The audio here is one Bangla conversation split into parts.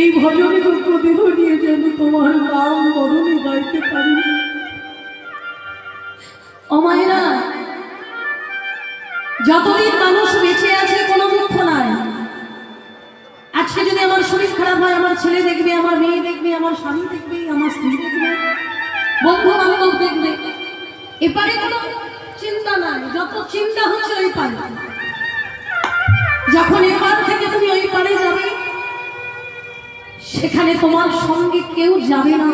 এই ভজনে দুঃখ দেহ নিয়ে যেন তোমার নাম বদলে গাইতে পারি। অমায়রা যতদিন মানুষ বেঁচে আছে, কোনো দুঃখ নাই। আজকে যদি আমার শরীর খারাপ হয়, আমার ছেলে দেখবে, আমার মেয়ে দেখবে, আমার স্বামী দেখবে, আমার স্ত্রী দেখবে বন্ধু বান্ধব দেখবে, এপারে কোনো চিন্তা নাই। যত চিন্তা হচ্ছে ওই পারে। যখন এপার থেকে তুমি ওই পারে যাবে সেখানে তোমার সঙ্গে কেউ যাবে না।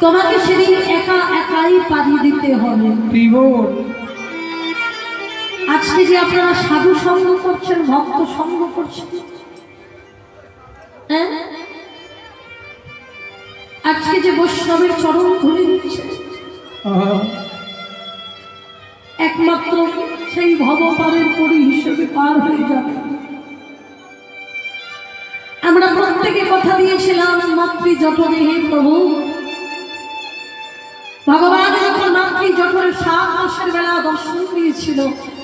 তোমাকে সেদিন একা একাই পাড়ি দিতে হবে। আজকে যে আপনারা সাধু সঙ্গ করছেন ভক্ত সঙ্গ করছেন হ্যাঁ? আজকে যে বৈষ্ণবের চরণ ধরে দিচ্ছে একমাত্র সেই ভবপারের পরি হিসেবে পার হয়ে যাবে। আমরা প্রত্যেকে কথা দিয়েছিলাম, মাতৃ জঠরে প্রভু। ভগবান যখন মাতৃ জঠরে সাত মাসের বেলা দর্শন দিয়েছিল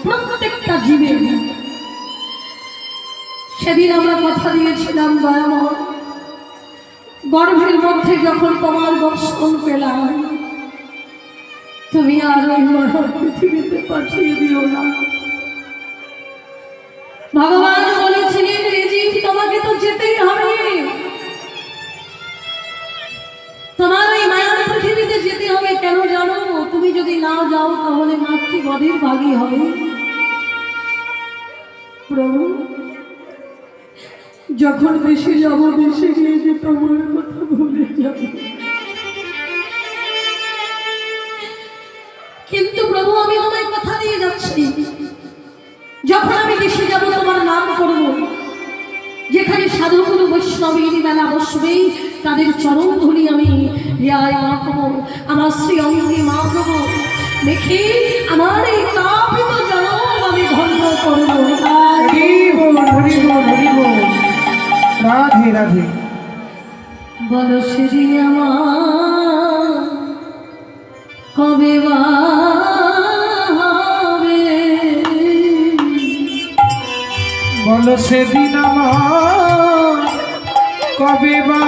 প্রত্যেকটা জীবের সেদিন আমরা কথা দিয়েছিলাম, দয়াময়। গর্ভের মধ্যে যখন তোমার দর্শন পেলাম, তুমি আর ওই মরণ পৃথিবীতে পাঠিয়ে দিও না। ভগবান কেন জানো? তুমি যদি না যাও, তাহলে মাতৃবধের ভাগী হবে। প্রভু, যখন দেশে যাব দেশে গিয়ে যে তোমার কথা ভুলে যাব। কিন্তু প্রভু, আমি তোমায় কথা দিয়ে যাচ্ছি। যখন আমি দেশে যাব, তোমার নাম করব। যেখানে সাধুগুরু বৈষ্ণবীর মেলা বসবে তাদের চরণ ধরি আমি রিয়ায় মাখব আমার শ্রী অঙ্গে মাখব দেখে আমার এই কাপিত জনম আমি ধন্য করব। রাধে রাধে বল শ্রী আমার কবে বা? বলো সেদিন আমার কবে বা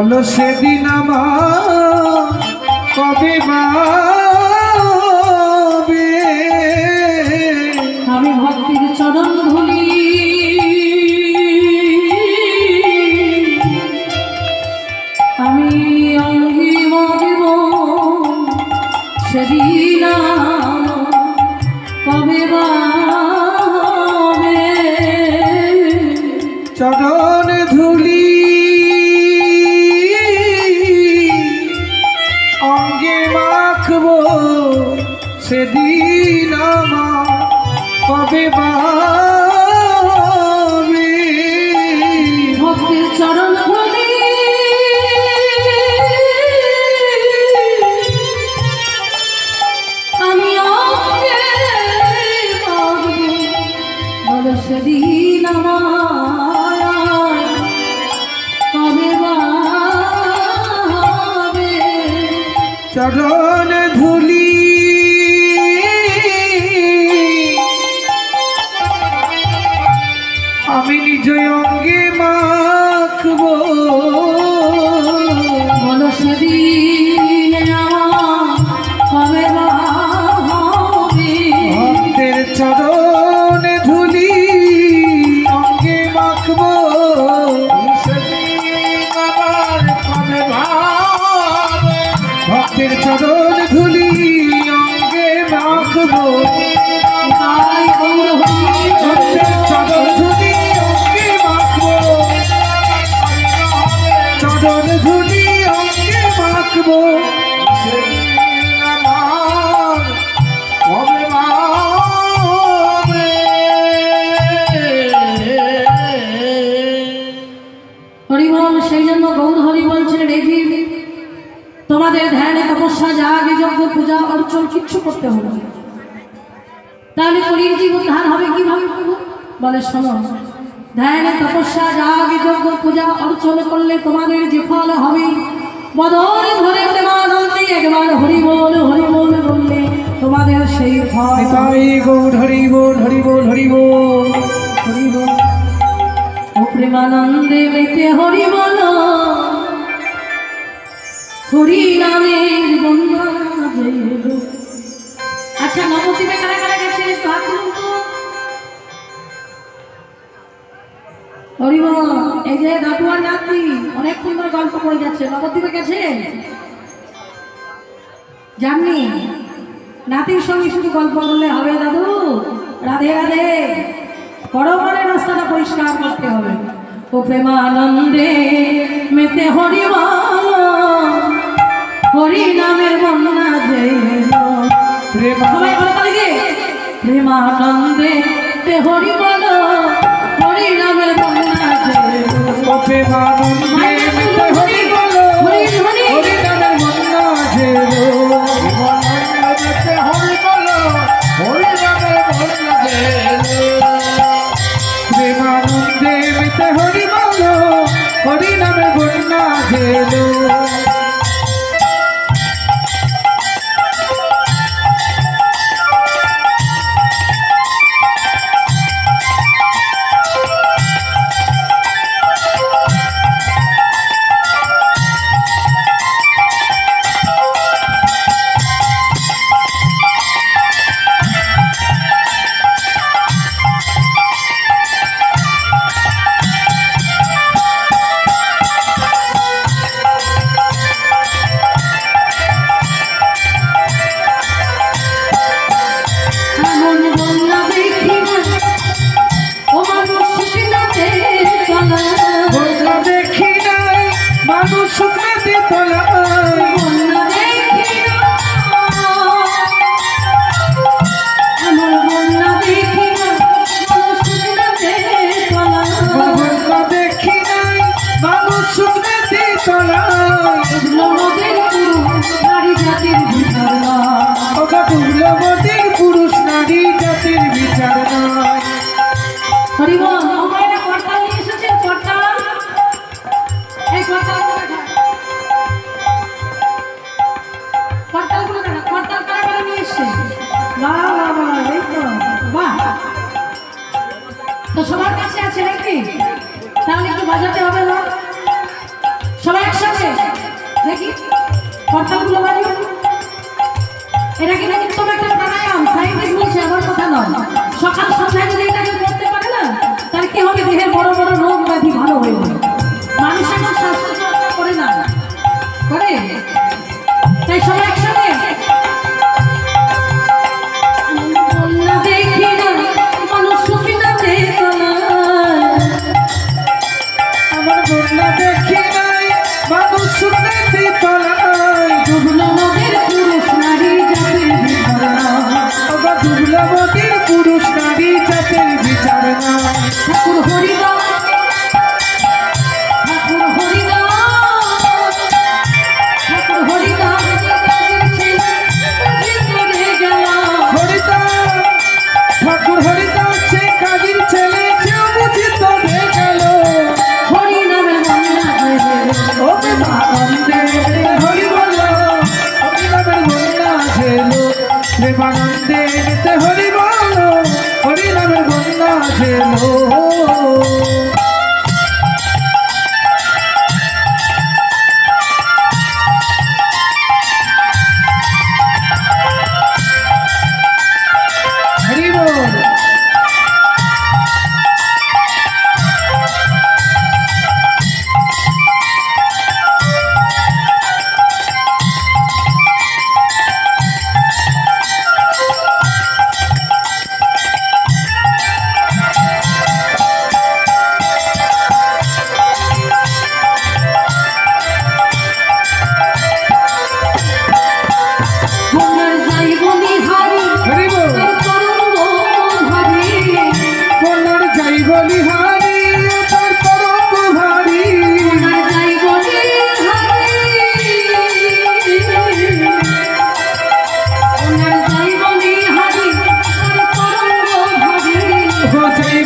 বলো সেদিন আমার কবে বা চরণ চরণ ধুলি অঙ্গে মাখবো। হরিবল সেই জন্য গৌর হরি বলছে রেখি তোমাদের ধ্যানে তপস্যা, যাগ, যজ্ঞ, পূজা, অর্চন কিচ্ছু করতে হবে। তাহলে কলির জীবন ধার হবে কীভাবে বলে, শোনো ধ্যান তপস্যা যাগ যজ্ঞ পূজা অর্চনা করলে তোমাদের যে ফল হবে। বদল ধরে প্রেমানন্দে একবার হরি বল হরি বল বললে তোমাদের সেই ফল। গৌর হরি বল হরি বল হরি বল হরি বল ও প্রেমানন্দে মেতে হরি বল হরি বন্ধা আচ্ছা নবদ্বীপে কারা হরিবল এই যে দাদুয়ার নাতি অনেক সুন্দর গল্প করে যাচ্ছে। নবদ্বীপে গেছে জাননি নাতির সঙ্গে শুধু গল্প করলে হবে দাদু। রাধে রাধে। বড় বড় রাস্তাটা পরিষ্কার করতে হবে। ও প্রেমানন্দে মেতে হরিবল হরি নামের বন্যা যে সবাই বলে প্রেমানন্দে হরি নামের বন্যা যে এলো। ও কাছে তাহলে একটু বাজাতে হবে না? সবাই একসাথে? দেখি করতালগুলো বাজিয়ে এটা কিন্তু উত্তম একটা প্রাণায়াম? সাইন্টিস্ট বলছে আমার কথা নয়। সকাল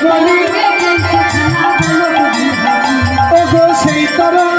গলি ও গো সেই তারা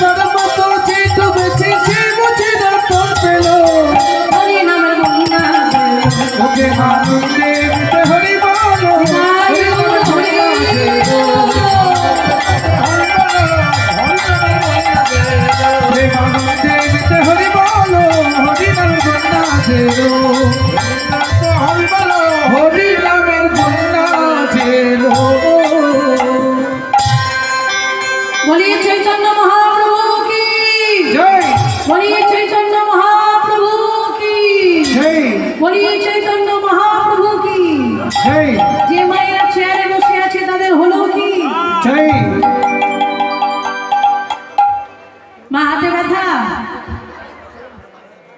ছোট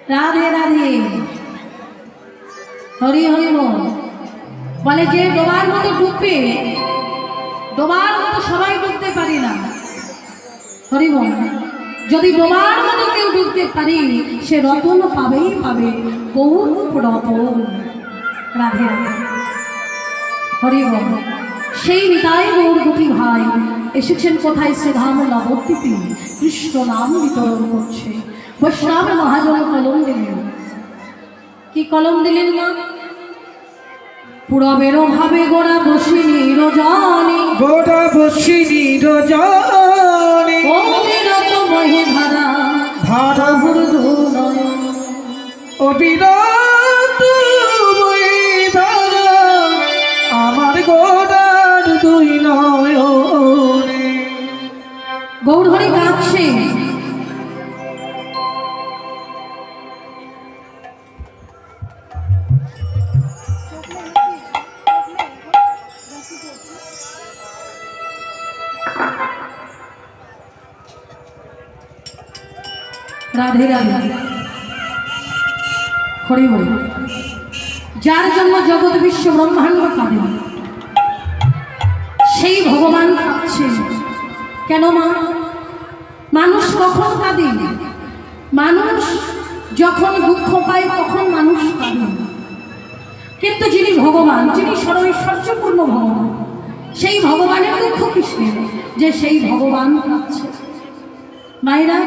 রাধে রাধে। হরি হরি বল। বলে যে ডোবার মতো ডুববে, ডোবার মতো সবাই ডুবতে পারি না। হরি বল। যদি ডোবার মতো কেউ ডুবতে পারি, সে রতন পাবেই পাবে, বহু রতন। রাধে রাধে। হরি বল। সেই নিতাই গৌর গুটি ভাই এসেছেন কোথায় শ্রীধাম নবদ্বীপে কৃষ্ণ নাম বিতরণ করছে। বৈষ্ণব মহাজন কলম দিলেন। কি কলম দিলেন মা? পুরবের ভাবে গোড়া বসি নিরজনে গোড়া বসি নিরজনে অবিরত মহে ধারা। ধারা অবিরত করে হয়ে যার জন্য জগৎ বিশ্ব ব্রহ্মাণ্ড পাবে সেই ভগবান পাচ্ছে কেন মা? মানুষ কখন কাঁদে? মানুষ যখন দুঃখ পায়, তখন মানুষ কাঁদে। কিন্তু যিনি ভগবান, যিনি সর্বৈশ্বর্যপূর্ণ ভগবান, সেই ভগবানের দুঃখ কৃষ্ণের যে সেই ভগবান পাচ্ছে মায়েরা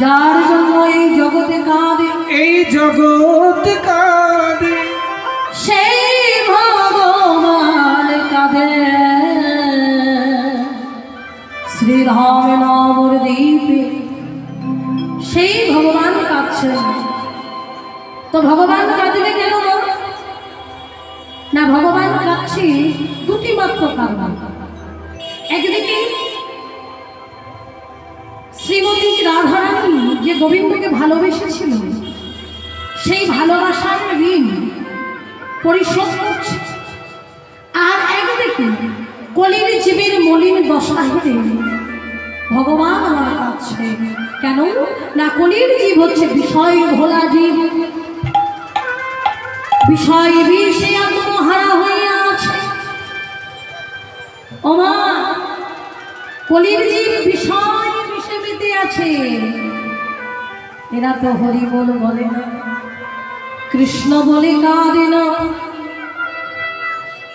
যার জন্য এই জগতে কাঁদে এই জগৎ কাঁদে। সেই ভগবান কাঁদে। শ্রীধাম নবর দ্বীপে সেই ভগবান কাঁদছেন। তো ভগবান কাঁদবে কেন? না ভগবান কাঁদছে দুটি মাত্র কারণ। একদিকে শ্রীমতী রাধারানী যে গোবিন্দকে ভালোবেসেছিল, সেই ভালোবাসার ঋণ পরিশোধ করছে। আর একদিকে কলির জীবের মলিন দশা হেরে ভগবান আমার কাছে কেন? না, কলির জীব হচ্ছে বিষয় ভোলা জীব। বিষয় বিষে আত্মহারা হইয়া আছে। ওমা, কলির জীব বিষয় আছে এরা তো হরি বল বলে না কৃষ্ণ বলে কাঁদে না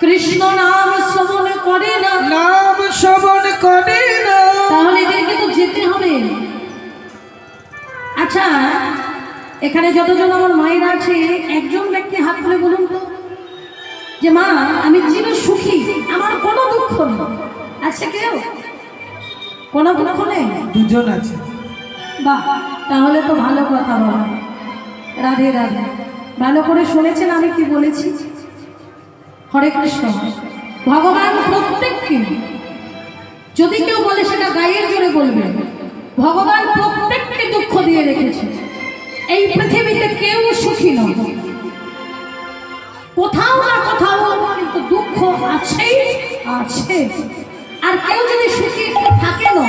কৃষ্ণ নাম শ্রবণ করে না। নাম শ্রবণ করে না। তাহলে এদেরকে তো যেতে হবে। আচ্ছা এখানে যতজন আমার মায়ের আছে একজন ব্যক্তি হাত তুলে বলুন তো যে মা আমি চির সুখী আমার কোনো দুঃখ নেই। আচ্ছা কেউ? কোনো নেই দুজন আছে। বাহ তাহলে তো ভালো কথা বাবা রাধে রাধে। ভালো করে শুনেছেন আমি কি বলেছি? হরে কৃষ্ণ। ভগবান প্রত্যেককে যদি কেউ বলে সেটা গায়ের জোরে বলবে ভগবান প্রত্যেককে দুঃখ দিয়ে রেখেছে। এই পৃথিবীতে কেউ সুখী নয়। কোথাও না কোথাও কিন্তু দুঃখ আছেই আছে। আর কেউ যদি সুখী থাকে না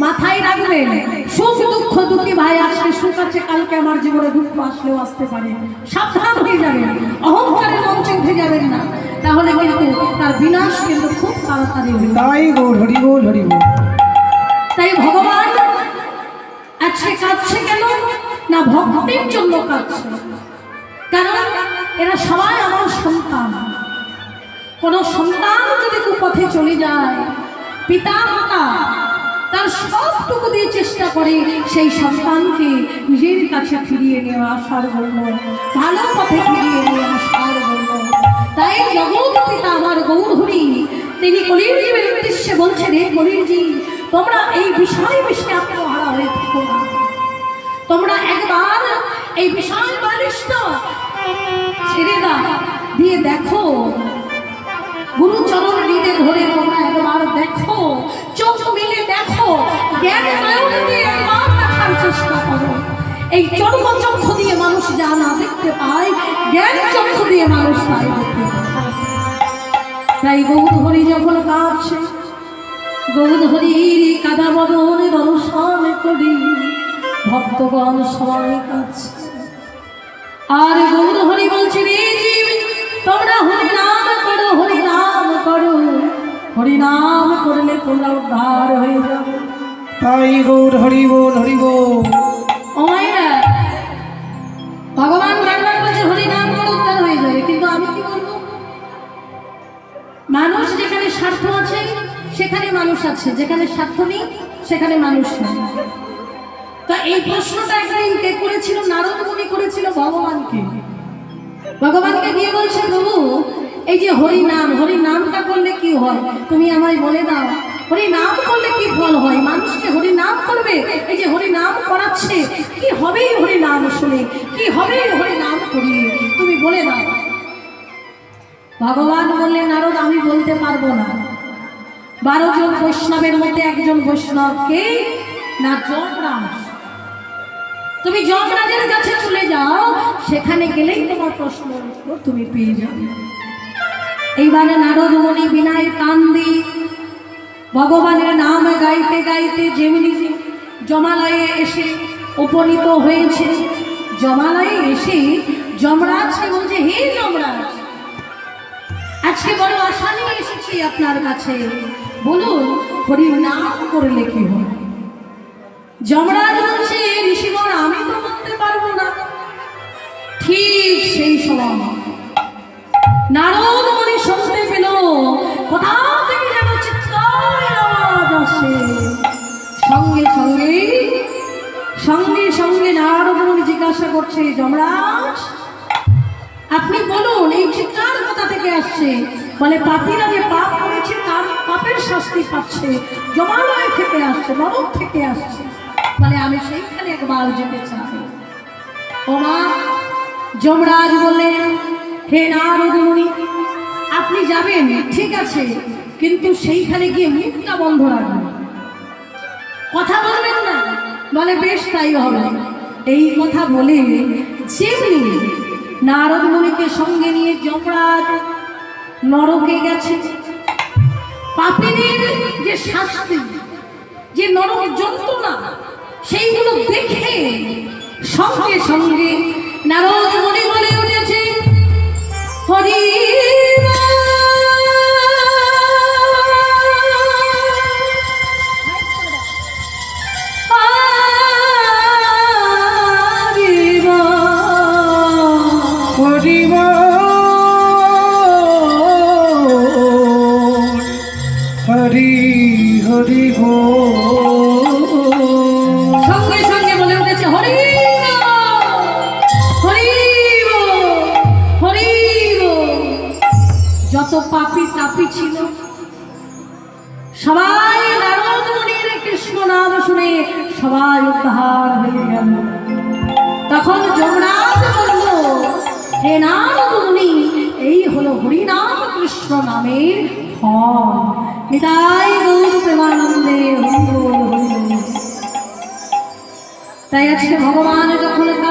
মাথায় রাখবেন সুখ দুঃখ দুঃখী ভাই আজকে সুখ আছে কালকে আমার জীবনে দুঃখ আসলেও আসতে পারে। সাবধান হয়ে যাবেন অহংকারের মঞ্চে উঠে যাবেন না। তাহলে কিন্তু তার বিনাশ কিন্তু খুব তাড়াতাড়ি তাই হরি হরি তাই ভগবান আজকে কাঁদছে কেন? না ভক্তির জন্য কাঁদছে। কারণ এরা সবাই আমার সন্তান। কোন সন্তান যদি কুপথে চলে যায়, পিতা মাতা তার সবটুকু দিয়ে চেষ্টা করে সেই সন্তানকে নিজের কাছে ফিরিয়ে নিয়ে আসার জন্য, ভালো পথে ফিরিয়ে নিয়ে আসার তাই জগৎ পিতা আমার গৌধুরী তিনি কলির জীবের উদ্দেশ্যে বলছেন, হে কলির জীব তোমরা এই বিষয় বেশি আত্মহারা হয়ে থেকো না। তোমরা একবার এই বিষয় বালিষ্ট ছেড়ে দাও দিয়ে দেখো গুরুচরণ হৃদে ধরে তোমরা একবার দেখো, চোখ মিলে দেখো, জ্ঞান চেষ্টা করো। এই চর্ম চক্ষু দিয়ে মানুষ যা না দেখতে পায়, জ্ঞান চক্ষু দিয়ে মানুষ তাই দেখতে তাই গৌধরী যখন কাঁদছে, গৌধরীর কাদা বদন দর্শন করি, ভক্তগণ সবাই কাঁদছে। আর গৌর হরি বলছে, রে হরি নাম করলে তোমরা উদ্ধার হয়ে যাবে। তাই গৌর হরি বল হরি বল। ভগবান বারবার বলছে হরি নাম করো উদ্ধার হয়ে যাবে কিন্তু আমি কি বলব মানুষ যেখানে স্বার্থ আছে সেখানে মানুষ আছে। যেখানে স্বার্থ নেই সেখানে মানুষ নেই। তা এই প্রশ্নটা একদিন কে করেছিল? নারদ মুনি করেছিল ভগবানকে। ভগবানকে গিয়ে বলছে প্রভু এই যে হরি নাম হরি নামটা করলে কি হয়? তুমি আমায় বলে দাও। হরি নাম করলে কি ফল হয়? মানুষকে হরি নাম করবে? এই যে হরি নাম করাচ্ছে, কি হবে হরি নাম শুনে? কি হবে হরি নাম করিয়ে? তুমি বলে দাও। ভগবান বললেন নারদ, আমি বলতে পারব না। বারো জন বৈষ্ণবের মধ্যে একজন বৈষ্ণবকে না যমরাজ তুমি যমরাজের কাছে চলে যাও, সেখানে গেলেই তোমার প্রশ্ন তুমি পেয়ে যাবে। এইবারে নারদ মণি বিনায় কান্দি। ভগবানের নাম গাইতে গাইতে যেমনি জমালয়ে এসে উপনীত হয়েছে, জমালয়ে এসে যমরাজকে বলছে, হে যমরাজ, আজকে বড় আশা নিয়ে এসেছি আপনার কাছে। বলুন, হরির নাম করলে কি হবে যমরাজ বলছে ঋষিবর আমি তো বলতে পারব না। ঠিক সেই সময়। নারদ সঙ্গে সঙ্গে সঙ্গে সঙ্গে নারদমণি জিজ্ঞাসা করছে, যমরাজ, আপনি বলুন, এই চিৎকার কোথা থেকে আসছে? বলে, পাপিরা যে পাপ করেছে, তার পাপের শাস্তি পাচ্ছে। জমালয় থেকে আসছে, নরক থেকে আসছে। বলে, আমি সেইখানে একবার যেতে চাই। যমরাজ বললেন, হে নারদমণি আপনি যাবেন, ঠিক আছে, কিন্তু সেইখানে গিয়ে মুখটা বন্ধ রাখবেন। কথা বলবেন না, বলে বেশ তাই হবে। এই কথা বলে যেমনি নারদ মুনিকে সঙ্গে নিয়ে যমরাজ নরকে গেছে। পাপিনের যে শাস্তি, যে নরক যন্ত্রণা, সেইগুলো দেখে সঙ্গে সঙ্গে নারদ মনে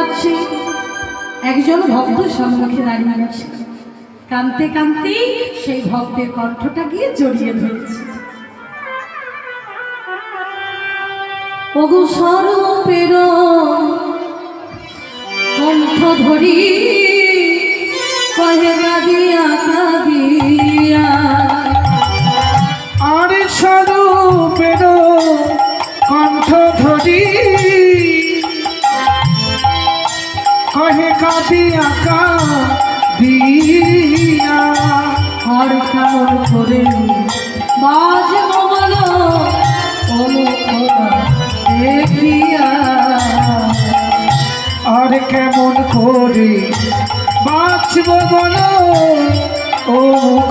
কাঁদছে একজন ভক্ত সম্মুখে দাঁড়িয়ে আছে কানতে কানতে সেই ভক্তের কণ্ঠটা গিয়ে জড়িয়ে ধরেছে। স্বরূপের কণ্ঠ ধরি কহে গাদিয়া কাঁদিয়া কা দিয়া আর কেমন করে বলো অমুক দেখিয়া আর কেমন করে বাঁচব বলো ও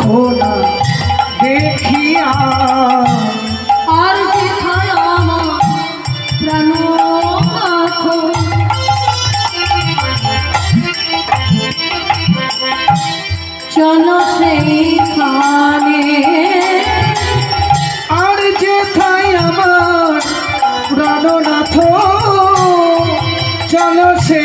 খোলা দেখিয়া আর যেখানে আমার প্রাণ চলো সেইখানে আর যেথায় আমার প্রাণনাথ চলো সে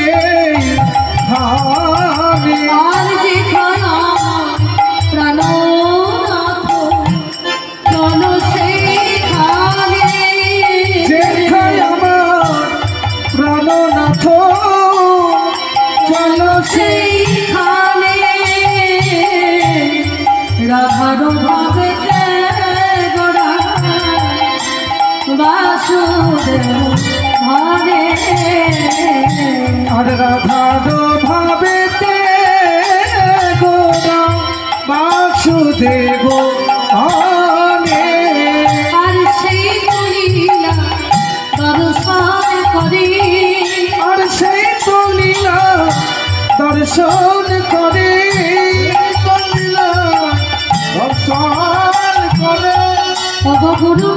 দর্শন করে। দর্শন করে। গুরু